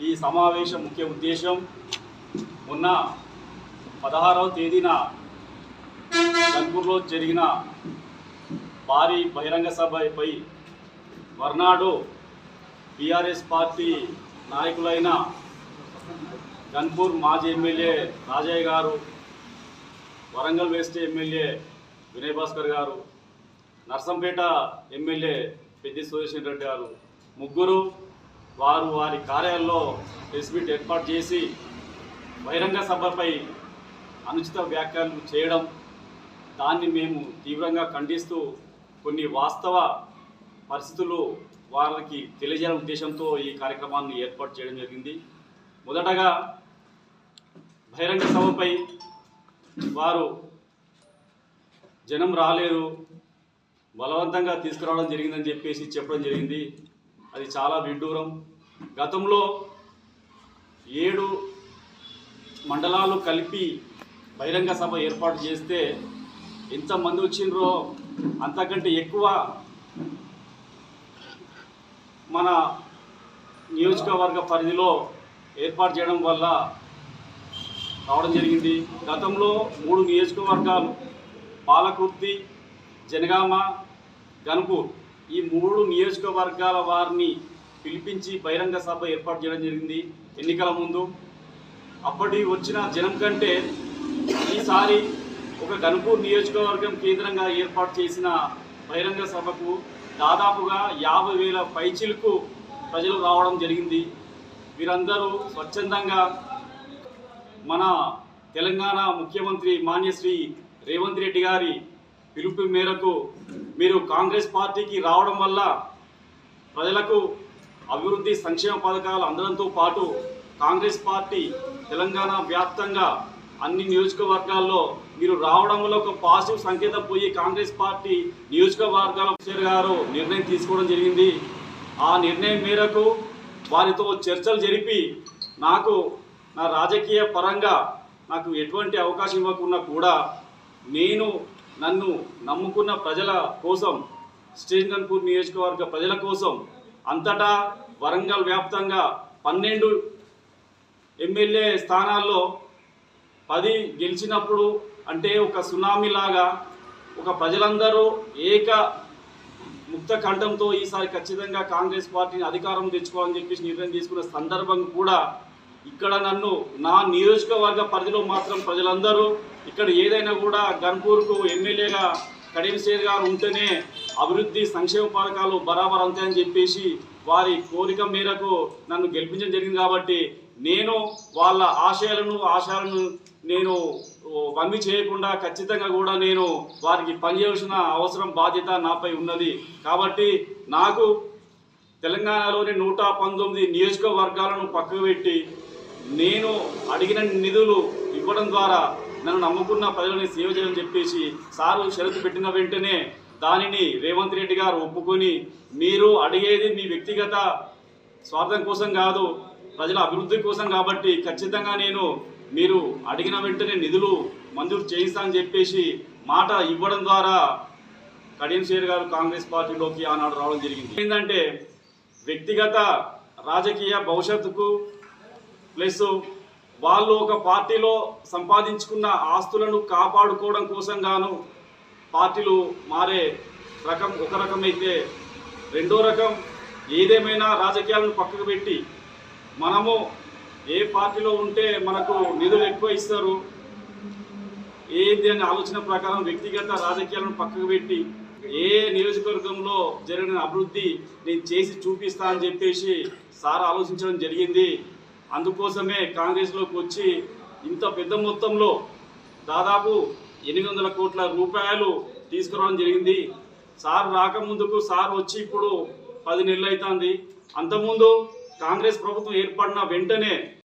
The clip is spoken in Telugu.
ఈ సమావేశం ముఖ్య ఉద్దేశం మొన్న పదహారవ తేదీన గన్పూర్లో జరిగిన భారీ బహిరంగ సభపై మర్నాడు బీఆర్ఎస్ పార్టీ నాయకులైన గన్పూర్ మాజీ MLA Rajaiah garu Warangal west MLA Vinay Bhaskar garu Narsampet MLA Peddi Sudarshan Reddy garu ముగ్గురు వారు వారి కార్యాలలో ప్రెస్ మీట్ ఏర్పాటు చేసి బహిరంగ సభపై అనుచిత వ్యాఖ్యలు చేయడం దాన్ని మేము తీవ్రంగా ఖండిస్తూ కొన్ని వాస్తవ పరిస్థితులు వారికి తెలియజేయడం ఉద్దేశంతో ఈ కార్యక్రమాన్ని ఏర్పాటు చేయడం జరిగింది. మొదటగా బహిరంగ సభపై వారు జనం రాలేదు బలవంతంగా తీసుకురావడం జరిగిందని చెప్పేసి చెప్పడం జరిగింది. అది చాలా విడ్డూరం. గతంలో ఏడు మండలాలు కలిపి బహిరంగ సభ ఏర్పాటు చేస్తే ఎంతమంది వచ్చిండ్రో అంతకంటే ఎక్కువ మన నియోజకవర్గ పరిధిలో ఏర్పాటు చేయడం వల్ల రావడం జరిగింది. గతంలో మూడు నియోజకవర్గాలు పాలకుర్తి జనగామ గన్పూర్ ఈ మూడు నియోజకవర్గాల వారిని పిలిపించి బహిరంగ సభ ఏర్పాటు చేయడం జరిగింది ఎన్నికల ముందు. అప్పటి వచ్చిన జనం కంటే ఈసారి ఒక గన్పూర్ నియోజకవర్గం కేంద్రంగా ఏర్పాటు చేసిన బహిరంగ సభకు దాదాపుగా యాభై వేల పైచిలకు ప్రజలు రావడం జరిగింది. వీరందరూ స్వచ్ఛందంగా మన తెలంగాణ ముఖ్యమంత్రి మాన్యశ్రీ రేవంత్ రెడ్డి గారి పిలుపు మేరకు మీరు కాంగ్రెస్ పార్టీకి రావడం వల్ల ప్రజలకు అభివృద్ధి సంక్షేమ పథకాలు అందడంతో పాటు కాంగ్రెస్ పార్టీ తెలంగాణ వ్యాప్తంగా అన్ని నియోజకవర్గాల్లో మీరు రావడం వల్ల ఒక పాజిటివ్ సంకేతం పోయి కాంగ్రెస్ పార్టీ నియోజకవర్గాల గారు నిర్ణయం తీసుకోవడం జరిగింది. ఆ నిర్ణయం మేరకు వారితో చర్చలు జరిపి నాకు నా రాజకీయ పరంగా నాకు ఎటువంటి అవకాశం ఇవ్వకుండా కూడా నేను నన్ను నమ్ముకున్న ప్రజల కోసం శ్రీగన్పూర్ నియోజకవర్గ ప్రజల కోసం అంతటా వరంగల్ వ్యాప్తంగా పన్నెండు ఎమ్మెల్యే స్థానాల్లో పది గెలిచినప్పుడు అంటే ఒక సునామీలాగా ఒక ప్రజలందరూ ఏక ముక్త కంఠంతో ఈసారి ఖచ్చితంగా కాంగ్రెస్ పార్టీని అధికారం తెచ్చుకోవాలని చెప్పేసి నిర్ణయం తీసుకున్న సందర్భం కూడా ఇక్కడ నన్ను నా నియోజకవర్గ పరిధిలో మాత్రం ప్రజలందరూ ఇక్కడ ఏదైనా కూడా గన్పూర్కు ఎమ్మెల్యేగా కడిమిశేర్ గారు ఉంటేనే అభివృద్ధి సంక్షేమ పథకాలు బరాబర్ అంతాయని చెప్పేసి వారి కోరిక మేరకు నన్ను గెలిపించడం జరిగింది కాబట్టి నేను వాళ్ళ ఆశయాలను ఆశయాలను నేను వంగి చేయకుండా ఖచ్చితంగా కూడా నేను వారికి పనిచేయాల్సిన అవసరం బాధ్యత నాపై ఉన్నది. కాబట్టి నాకు తెలంగాణలోని నూట పంతొమ్మిది నియోజకవర్గాలను పక్కకు పెట్టి నేను అడిగిన నిధులు ఇవ్వడం ద్వారా నన్ను నమ్ముకున్న ప్రజలని సేవ చేయని చెప్పేసి సారు షరతు పెట్టిన వెంటనే దానిని రేవంత్ రెడ్డి గారు ఒప్పుకొని మీరు అడిగేది మీ వ్యక్తిగత స్వార్థం కోసం కాదు ప్రజల అభివృద్ధి కోసం కాబట్టి ఖచ్చితంగా నేను మీరు అడిగిన వెంటనే నిధులు మంజూరు చేయిస్తానని చెప్పేసి మాట ఇవ్వడం ద్వారా కడియం షేర్ గారు కాంగ్రెస్ పార్టీలోకి ఆనాడు రావడం జరిగింది. ఏంటంటే వ్యక్తిగత రాజకీయ భవిష్యత్తుకు ప్లస్ వాళ్ళు ఒక పార్టీలో సంపాదించుకున్న ఆస్తులను కాపాడుకోవడం కోసం గాను పార్టీలు మారే రకం ఒక రకం అయితే రెండో రకం ఏదేమైనా రాజకీయాలను పక్కకు పెట్టి మనము ఏ పార్టీలో ఉంటే మనకు నిధులు ఎక్కువ ఇస్తారు ఏది అనే ఆలోచన ప్రకారం వ్యక్తిగత రాజకీయాలను పక్కకు పెట్టి ఏ నియోజకవర్గంలో జరిగిన అభివృద్ధి నేను చేసి చూపిస్తా అని చెప్పేసి సార్ ఆలోచించడం జరిగింది. అందుకోసమే కాంగ్రెస్లోకి వచ్చి ఇంత పెద్ద మొత్తంలో దాదాపు ఎనిమిది వందల కోట్ల రూపాయలు తీసుకురావడం జరిగింది. సార్ రాకముందుకు సార్ వచ్చి ఇప్పుడు పది నెలలు అవుతుంది. అంతకుముందు కాంగ్రెస్ ప్రభుత్వం ఏర్పడిన వెంటనే